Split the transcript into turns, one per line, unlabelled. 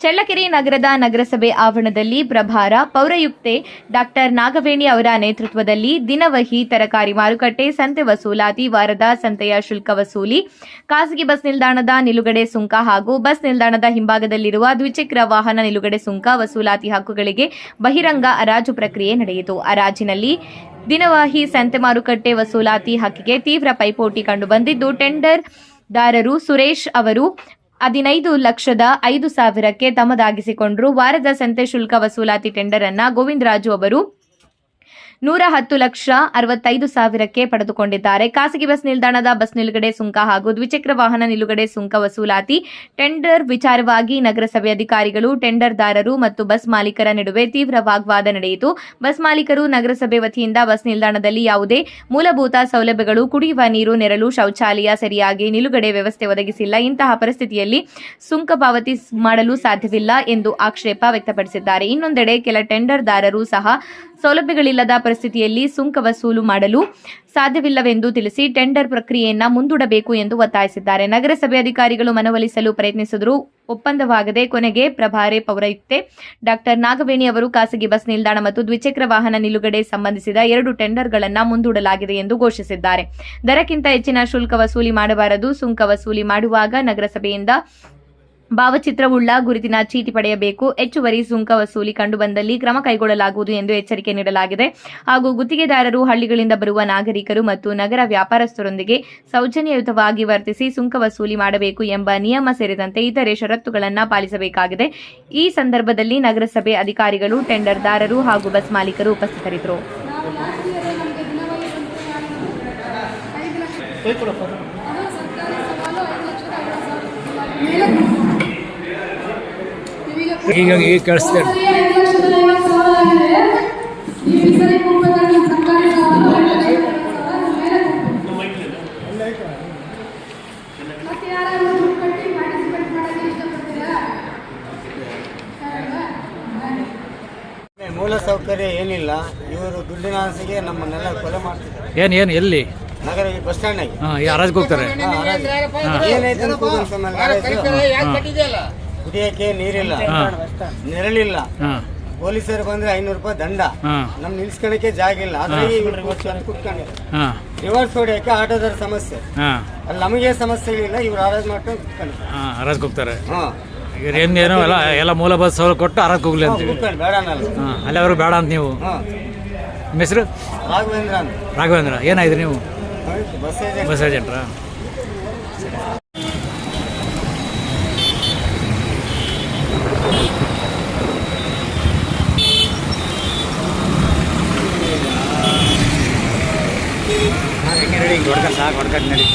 ಚಳ್ಳಕೆರೆ ನಗರದ ನಗರಸಭೆ ಆವರಣದಲ್ಲಿ ಪ್ರಭಾರ, ಪೌರಯುಕ್ತೆ ಡಾಕ್ಟರ್ ನಾಗವೇಣಿ ಅವರ ನೇತೃತ್ವದಲ್ಲಿ ದಿನವಹಿ ತರಕಾರಿ ಮಾರುಕಟ್ಟೆ, ಸಂತೆ ವಸೂಲಾತಿ, ವಾರದ ಸಂತೆಯ ಶುಲ್ಕ ವಸೂಲಿ, ಖಾಸಗಿ ಬಸ್ ನಿಲ್ದಾಣದ ನಿಲುಗಡೆ ಸುಂಕ ಹಾಗೂ ಬಸ್ ನಿಲ್ದಾಣದ ಹಿಂಭಾಗದಲ್ಲಿರುವ ದ್ವಿಚಕ್ರ ವಾಹನ ನಿಲುಗಡೆ ಸುಂಕ ವಸೂಲಾತಿ ಹಕ್ಕುಗಳಿಗೆ ಬಹಿರಂಗ ಹರಾಜು ಪ್ರಕ್ರಿಯೆ ನಡೆಯಿತು. ಹರಾಜಿನಲ್ಲಿ ದಿನವಹಿ ಸಂತೆ ಮಾರುಕಟ್ಟೆ ವಸೂಲಾತಿ ಹಕ್ಕಿಗೆ ತೀವ್ರ ಪೈಪೋಟಿ ಕಂಡುಬಂದಿದ್ದು ಟೆಂಡರ್ ದಾರರು ಸುರೇಶ್ ಅವರು ಹದಿನೈದು ಲಕ್ಷದ ಐದು ಸಾವಿರಕ್ಕೆ ತಮ್ಮದಾಗಿಸಿಕೊಂಡರು ವಾರದ ಸಂತೆ ಶುಲ್ಕ ವಸೂಲಾತಿ ಟೆಂಡರ್ ಅನ್ನ ಗೋವಿಂದರಾಜು ಅವರು ನೂರ ಹತ್ತು ಲಕ್ಷ ಅರವತ್ತೈದು ಸಾವಿರಕ್ಕೆ ಪಡೆದುಕೊಂಡಿದ್ದಾರೆ. ಖಾಸಗಿ ಬಸ್ ನಿಲ್ದಾಣದ ಬಸ್ ನಿಲುಗಡೆ ಸುಂಕ ಹಾಗೂ ದ್ವಿಚಕ್ರ ವಾಹನ ನಿಲುಗಡೆ ಸುಂಕ ವಸೂಲಾತಿ, ಟೆಂಡರ್ ವಿಚಾರವಾಗಿ ನಗರಸಭೆ ಅಧಿಕಾರಿಗಳು, ಟೆಂಡರ್ದಾರರು ಮತ್ತು ಬಸ್ ಮಾಲೀಕರ ನಡುವೆ ತೀವ್ರ ವಾಗ್ವಾದ ನಡೆಯಿತು. ಬಸ್ ಮಾಲೀಕರು ನಗರಸಭೆ ವತಿಯಿಂದ ಬಸ್ ನಿಲ್ದಾಣದಲ್ಲಿ ಯಾವುದೇ ಮೂಲಭೂತ ಸೌಲಭ್ಯಗಳು, ಕುಡಿಯುವ ನೀರು, ನೆರಳು, ಶೌಚಾಲಯ ಸರಿಯಾಗಿ ನಿಲುಗಡೆ ವ್ಯವಸ್ಥೆ ಒದಗಿಸಿಲ್ಲ. ಇಂತಹ ಪರಿಸ್ಥಿತಿಯಲ್ಲಿ ಸುಂಕ ಪಾವತಿ ಮಾಡಲು ಸಾಧ್ಯವಿಲ್ಲ ಎಂದು ಆಕ್ಷೇಪ ವ್ಯಕ್ತಪಡಿಸಿದ್ದಾರೆ. ಇನ್ನೊಂದೆಡೆ ಕೆಲ ಟೆಂಡರ್ದಾರರು ಸಹ ಸೌಲಭ್ಯಗಳಿಲ್ಲದ ಪರಿಸ್ಥಿತಿಯಲ್ಲಿ ಸುಂಕ ವಸೂಲು ಮಾಡಲು ಸಾಧ್ಯವಿಲ್ಲವೆಂದು ತಿಳಿಸಿ ಟೆಂಡರ್ ಪ್ರಕ್ರಿಯೆಯನ್ನು ಮುಂದೂಡಬೇಕು ಎಂದು ಒತ್ತಾಯಿಸಿದ್ದಾರೆ. ನಗರಸಭೆ ಅಧಿಕಾರಿಗಳು ಮನವೊಲಿಸಲು ಪ್ರಯತ್ನಿಸಿದರೂ ಒಪ್ಪಂದವಾಗದೆ ಕೊನೆಗೆ ಪ್ರಭಾರಿ ಪೌರಯುಕ್ತೆ ಡಾಕ್ಟರ್ ನಾಗವೇಣಿ ಅವರು ಖಾಸಗಿ ಬಸ್ ನಿಲ್ದಾಣ ಮತ್ತು ದ್ವಿಚಕ್ರ ವಾಹನ ನಿಲುಗಡೆ ಸಂಬಂಧಿಸಿದ ಎರಡು ಟೆಂಡರ್ಗಳನ್ನು ಮುಂದೂಡಲಾಗಿದೆ ಎಂದು ಘೋಷಿಸಿದ್ದಾರೆ. ದರಕ್ಕಿಂತ ಹೆಚ್ಚಿನ ಶುಲ್ಕ ವಸೂಲಿ ಮಾಡಬಾರದು. ಸುಂಕ ವಸೂಲಿ ಮಾಡುವಾಗ ನಗರಸಭೆಯಿಂದ ಭಾವಚಿತ್ರವುಳ್ಳ ಗುರುತಿನ ಚೀಟಿ ಪಡೆಯಬೇಕು. ಹೆಚ್ಚುವರಿ ಸುಂಕ ವಸೂಲಿ ಕಂಡುಬಂದಲ್ಲಿ ಕ್ರಮ ಕೈಗೊಳ್ಳಲಾಗುವುದು ಎಂದು ಎಚ್ಚರಿಕೆ ನೀಡಲಾಗಿದೆ. ಹಾಗೂ ಗುತ್ತಿಗೆದಾರರು ಹಳ್ಳಿಗಳಿಂದ ಬರುವ ನಾಗರಿಕರು ಮತ್ತು ನಗರ ವ್ಯಾಪಾರಸ್ಥರೊಂದಿಗೆ ಸೌಜನ್ಯಯುತವಾಗಿ ವರ್ತಿಸಿ ಸುಂಕ ವಸೂಲಿ ಮಾಡಬೇಕು ಎಂಬ ನಿಯಮ ಸೇರಿದಂತೆ ಇತರೆ ಷರತ್ತುಗಳನ್ನು ಪಾಲಿಸಬೇಕಾಗಿದೆ. ಈ ಸಂದರ್ಭದಲ್ಲಿ ನಗರಸಭೆ ಅಧಿಕಾರಿಗಳು ಟೆಂಡರ್ದಾರರು ಹಾಗೂ ಬಸ್ ಮಾಲೀಕರು ಉಪಸ್ಥಿತರಿದ್ದರು.
ಈಗ ಈಗ ಕಳಿಸ್ತೇನೆ
ಮೂಲ ಸೌಕರ್ಯ ಏನಿಲ್ಲ ಇವರು ದುಡ್ಡಿನ ಆಸೆಗೆ ನಮ್ಮನ್ನೆಲ್ಲ ಕೊಲೆ ಮಾಡ್ತಿದ್ದಾರೆ
ಏನು ಏನು ಎಲ್ಲಿ
ನಗರ ಈ ಬಸ್ ಸ್ಟ್ಯಾಂಡ್
ಹಾಂ ಯಾರಾಜ್ಗೆ ಹೋಗ್ತಾರೆ
ಏನೈತೆ ಕುಡಿಯಕ್ಕೆ ನೀರಿಲ್ಲ. ನೆರಳಿಲ್ಲ. ಪೊಲೀಸರು ಬಂದ್ರೆ ಐನೂರು ರೂಪಾಯಿ ದಂಡ. ನಮ್ ನಿಲ್ಸ್ಕೊಳಕ್ಕೆ ಜಾಗ ಇಲ್ಲ. ಅದ್ರಾಗೆ ಇವ್ರು ಕೂತ್ಕೊಂಡು ಕುತ್ಕೊಂಡಿದ್ದಾರೆ.
ಹಾಂ.
ರಿವರ್ಸ್ ಹೊಡಿಯಕ್ಕೆ ಆಟೋದರ ಸಮಸ್ಯೆ. ಅಲ್ಲಿ ನಮಗೆ ಸಮಸ್ಯೆಗಳಿಲ್ಲ ಇವ್ರು ಆರಾಜ್ ಮಾಡ್ಕೊಂಡು ಕುತ್ಕೊಂಡಿದ್ದಾರೆ.
ಹಾಂ ಹರಾಜ್ಗೆ ಹೋಗ್ತಾರೆ ಏನು ಎಲ್ಲ ಎಲ್ಲ ಮೂಲ ಬಸ್ ಸೌಲಭ್ಯ ಕೊಟ್ಟು ಹರಾಜ್ಗೆ ಹೋಗ್ಲಿ ಅಂತ
ಕುತ್ಕೊಂಡು ಬೇಡ ಅನ್ನಲ್ಲ
ಅಲ್ಲಿ ಅವರು ಬೇಡ ಅಂತ ನೀವು. ನಿಮ್ಮ ಹೆಸರು?
ರಾಘವೇಂದ್ರ ಅಂತ.
ರಾಘವೇಂದ್ರ. ಏನಾಯ್ತು ನೀವು? ಬಸ್ ಏಜೆಂಟ್ರಾ ಹೊಡ್ಕೊಂಡು ಸಾಕು ಹೊಡ್ಕೊಂಡು ನಡಿ